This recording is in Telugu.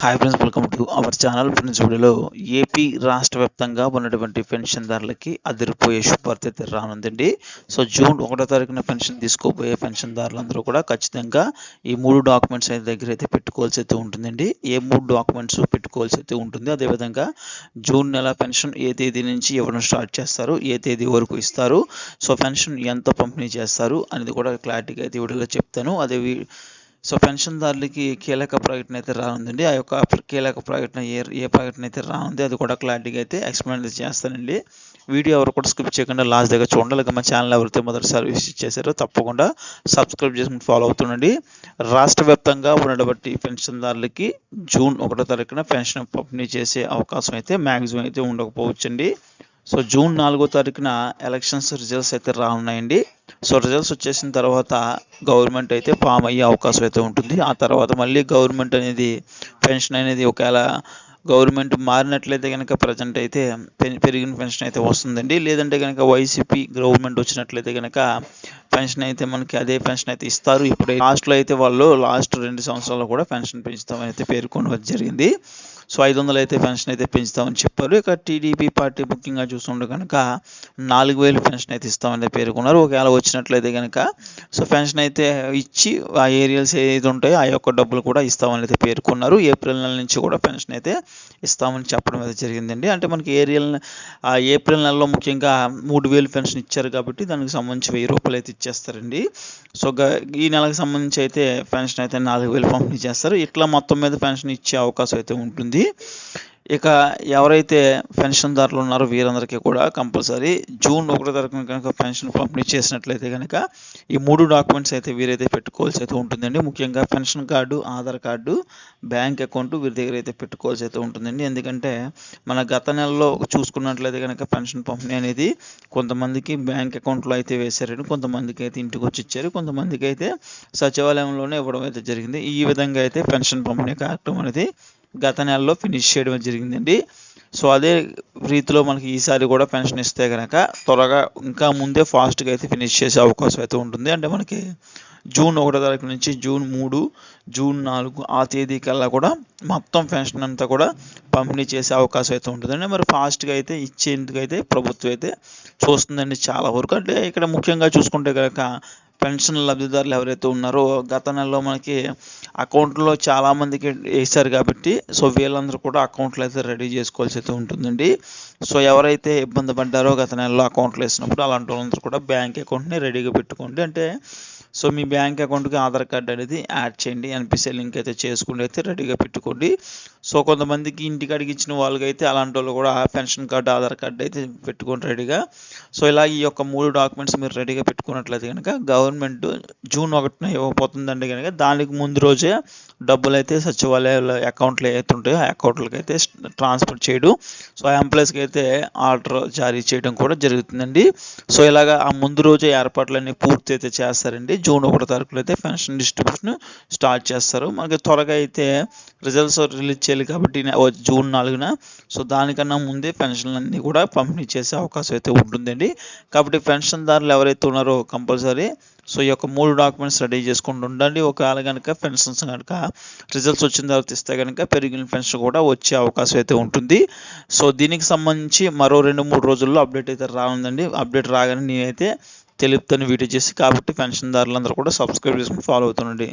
Hi friends welcome to our channel friends వీడియోలో ఏపీ రాష్ట్ర వ్యాప్తంగా ఉన్నటువంటి పెన్షన్దారులకి అదిరిపోయే శుభార్త అయితే రానుందండి. సో జూన్ ఒకటో తారీఖున పెన్షన్ తీసుకోబోయే పెన్షన్దారులందరూ కూడా ఖచ్చితంగా ఈ మూడు డాక్యుమెంట్స్ అయితే దగ్గర అయితే పెట్టుకోవాల్సి అయితే ఉంటుందండి. ఏ మూడు డాక్యుమెంట్స్ పెట్టుకోవాల్సి అయితే ఉంటుంది? అదేవిధంగా జూన్ నెల పెన్షన్ ఏ తేదీ నుంచి ఇవ్వడం స్టార్ట్ చేస్తారు? ఏ తేదీ వరకు ఇస్తారు? సో పెన్షన్ ఎంత పంపిణీ చేస్తారు? అనేది కూడా క్లారిటీగా అయితే వీడియోలో చెప్తాను. అదే సో పెన్షన్దారులకి కీలక ప్రకటన అయితే రానుందండి. ఆ యొక్క కీలక ప్రకటన ఏ ఏ ప్రకటన అయితే రానుంది అది కూడా క్లారిటీగా అయితే ఎక్స్ప్లెయిన్ చేస్తానండి. వీడియో ఎవరు కూడా స్కిప్ చేయకుండా లాస్ట్ దగ్గర చూడాలి మా ఛానల్ ఎవరైతే మొదటిసారి విజిట్ చేశారో తప్పకుండా సబ్స్క్రైబ్ చేసుకుని ఫాలో అవుతుండండి. రాష్ట్ర వ్యాప్తంగా ఉండబట్టి పెన్షన్దారులకి జూన్ ఒకటో తారీఖున పెన్షన్ పంపిణీ చేసే అవకాశం అయితే మ్యాక్సిమం అయితే ఉండకపోవచ్చండి. సో జూన్ నాలుగో తారీఖున ఎలక్షన్స్ రిజల్ట్స్ అయితే రానున్నాయండి. సో రిజల్ట్స్ వచ్చేసిన తర్వాత గవర్నమెంట్ అయితే ఫామ్ అయ్యే అవకాశం అయితే ఉంటుంది. ఆ తర్వాత మళ్ళీ గవర్నమెంట్ అనేది పెన్షన్ అనేది ఒకవేళ గవర్నమెంట్ మారినట్లయితే కనుక ప్రజెంట్ అయితే పెరిగిన పెన్షన్ అయితే వస్తుందండి. లేదంటే కనుక వైసీపీ గవర్నమెంట్ వచ్చినట్లయితే కనుక పెన్షన్ అయితే మనకి అదే పెన్షన్ అయితే ఇస్తారు. ఇప్పుడు లాస్ట్లో అయితే వాళ్ళు లాస్ట్ రెండు సంవత్సరాలు కూడా పెన్షన్ పెంచుతామని అయితే పేర్కొనడం జరిగింది. సో ఐదు వందలు అయితే పెన్షన్ అయితే పెంచుతామని చెప్పారు. ఇక టీడీపీ పార్టీ ముఖ్యంగా చూస్తుండే కనుక నాలుగు వేలు పెన్షన్ అయితే ఇస్తామని పేర్కొన్నారు. ఒకవేళ వచ్చినట్లయితే కనుక సో పెన్షన్ అయితే ఇచ్చి ఆ ఏరియాస్ ఏది ఉంటాయో ఆ యొక్క డబ్బులు కూడా ఇస్తామని అయితే పేర్కొన్నారు. ఏప్రిల్ నెల నుంచి కూడా పెన్షన్ అయితే ఇస్తామని చెప్పడం అయితే జరిగిందండి. అంటే మనకి ఏరియల్ ఏప్రిల్ నెలలో ముఖ్యంగా మూడు వేలు పెన్షన్ ఇచ్చారు కాబట్టి దానికి సంబంధించి వెయ్యి రూపాయలు అయితే ఇచ్చారు. ఇచ్చేస్తారండి సో ఈ నెలకు సంబంధించి అయితే పెన్షన్ అయితే నాలుగు వేలు పంపిణీ చేస్తారు ఇట్లా మొత్తం మీద పెన్షన్ ఇచ్చే అవకాశం అయితే ఉంటుంది. ఇక ఎవరైతే పెన్షన్దారులు ఉన్నారో వీరందరికీ కూడా కంపల్సరీ జూన్ ఒకటో తారీఖున కనుక పెన్షన్ పంపిణీ చేసినట్లయితే కనుక ఈ మూడు డాక్యుమెంట్స్ అయితే వీరైతే పెట్టుకోవాల్సి అయితే ఉంటుందండి. ముఖ్యంగా pension card Aadhaar card bank account వీరి దగ్గర అయితే పెట్టుకోవాల్సి అయితే ఉంటుందండి. ఎందుకంటే మన గత నెలలో చూసుకున్నట్లయితే కనుక పెన్షన్ పంపిణీ అనేది కొంతమందికి బ్యాంక్ అకౌంట్లో అయితే వేశారండి. కొంతమందికి అయితే ఇంటికి వచ్చి ఇచ్చారు. కొంతమందికి అయితే సచివాలయంలోనే ఇవ్వడం అయితే జరిగింది. ఈ విధంగా అయితే పెన్షన్ పంపిణీ కార్యక్రమం అనేది గత నెలలో ఫినిష్ చేయడం జరిగిందండి. సో అదే రీతిలో మనకి ఈసారి కూడా పెన్షన్ ఇస్తే కనుక త్వరగా ఇంకా ముందే ఫాస్ట్గా అయితే ఫినిష్ చేసే అవకాశం అయితే ఉంటుంది. అంటే మనకి జూన్ ఒకటో తారీఖు నుంచి జూన్ మూడు జూన్ నాలుగు ఆ తేదీ కల్లా కూడా మొత్తం పెన్షన్ అంతా కూడా పంపిణీ చేసే అవకాశం అయితే ఉంటుందండి. మరి ఫాస్ట్గా అయితే ఇచ్చేందుకు అయితే ప్రభుత్వం అయితే చూస్తుందండి చాలా వరకు. అంటే ఇక్కడ ముఖ్యంగా చూసుకుంటే కనుక పెన్షన్ లబ్ధిదారులు ఎవరైతే ఉన్నారో గత నెలలో మనకి అకౌంట్లో చాలామందికి వేశారు కాబట్టి సో వీళ్ళందరూ కూడా అకౌంట్లు అయితే రెడీ చేసుకోవాల్సి అయితే ఉంటుందండి. సో ఎవరైతే ఇబ్బంది పడ్డారో గత నెలలో అకౌంట్లు వేసినప్పుడు అలాంటి వాళ్ళందరూ కూడా బ్యాంక్ అకౌంట్ని రెడీగా పెట్టుకోండి. అంటే సో మీ బ్యాంక్ అకౌంట్కి ఆధార్ కార్డ్ అనేది యాడ్ చేయండి. ఎన్పిసిఐ లింక్ అయితే చేసుకుని అయితే రెడీగా పెట్టుకోండి. సో కొంతమందికి ఇంటికి అడిగించిన వాళ్ళకైతే అలాంటి వాళ్ళు కూడా పెన్షన్ కార్డు ఆధార్ కార్డు అయితే పెట్టుకోండి రెడీగా. సో ఇలా ఈ యొక్క మూడు డాక్యుమెంట్స్ మీరు రెడీగా పెట్టుకున్నట్లయితే కనుక గవర్నమెంట్ జూన్ ఒకటిన ఇవ్వబోతుందండి కనుక దానికి ముందు రోజే డబ్బులు అయితే సచివాలయాల అకౌంట్లు అయితే ఉంటాయో ఆ అకౌంట్లకి అయితే ట్రాన్స్ఫర్ చేయడం. సో ఆ ఎంప్లాయీస్కి అయితే ఆర్డర్ జారీ చేయడం కూడా జరుగుతుందండి. సో ఇలాగా ఆ ముందు రోజే ఏర్పాట్లన్నీ పూర్తి అయితే చేస్తారండి. జూన్ ఒకటో తారీఖులో అయితే పెన్షన్ డిస్ట్రిబ్యూషన్ స్టార్ట్ చేస్తారు. మనకి త్వరగా అయితే రిజల్ట్స్ రిలీజ్ చేయాలి కాబట్టి జూన్ నాలుగున. సో దానికన్నా ముందే పెన్షన్లన్నీ కూడా పంపిణీ చేసే అవకాశం అయితే ఉంటుందండి. కాబట్టి పెన్షన్దారులు ఎవరైతే ఉన్నారో కంపల్సరీ సో ఈ యొక్క మూడు డాక్యుమెంట్స్ రెడీ చేసుకుంటూ ఉండండి. ఒకవేళ కనుక పెన్షన్స్ కనుక రిజల్ట్స్ వచ్చిన తర్వాత ఇస్తే కనుక పెరిగిన పెన్షన్ కూడా వచ్చే అవకాశం అయితే ఉంటుంది. సో దీనికి సంబంధించి మరో రెండు మూడు రోజుల్లో అప్డేట్ అయితే రానుందండి. అప్డేట్ రాగానే నేనైతే తెలుపుతాను వీడియో చేసి కాబట్టి పెన్షన్దారులందరూ కూడా సబ్స్క్రైబ్ చేసుకుని ఫాలో అవుతుండండి.